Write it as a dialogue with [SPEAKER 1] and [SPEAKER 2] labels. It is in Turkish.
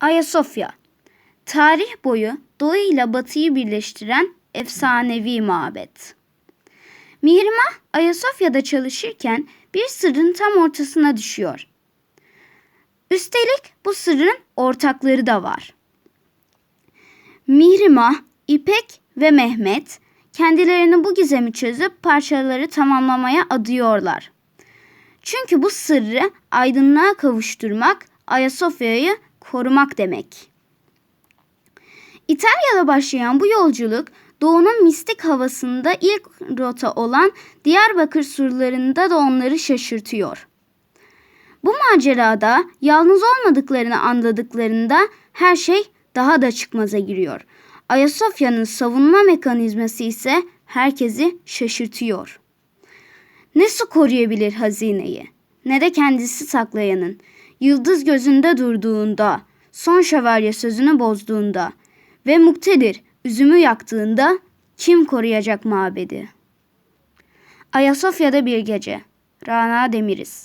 [SPEAKER 1] Ayasofya Tarih boyu Doğu ile Batı'yı birleştiren efsanevi mabet. Mihrimah Ayasofya'da çalışırken bir sırrın tam ortasına düşüyor. Üstelik bu sırrın ortakları da var. Mihrimah, İpek ve Mehmet kendilerini bu gizemi çözüp parçaları tamamlamaya adıyorlar. Çünkü bu sırrı aydınlığa kavuşturmak, Ayasofya'yı korumak demek. İtalya'da başlayan bu yolculuk doğunun mistik havasında ilk rota olan Diyarbakır surlarında da onları şaşırtıyor. Bu macerada yalnız olmadıklarını anladıklarında her şey daha da çıkmaza giriyor. Ayasofya'nın savunma mekanizması ise herkesi şaşırtıyor. Ne su koruyabilir hazineyi ne de kendisi saklayanın. Yıldız gözünde durduğunda, son şövalye sözünü bozduğunda ve muktedir üzümü yaktığında kim koruyacak mabedi? Ayasofya'da bir gece. Rana Demiriz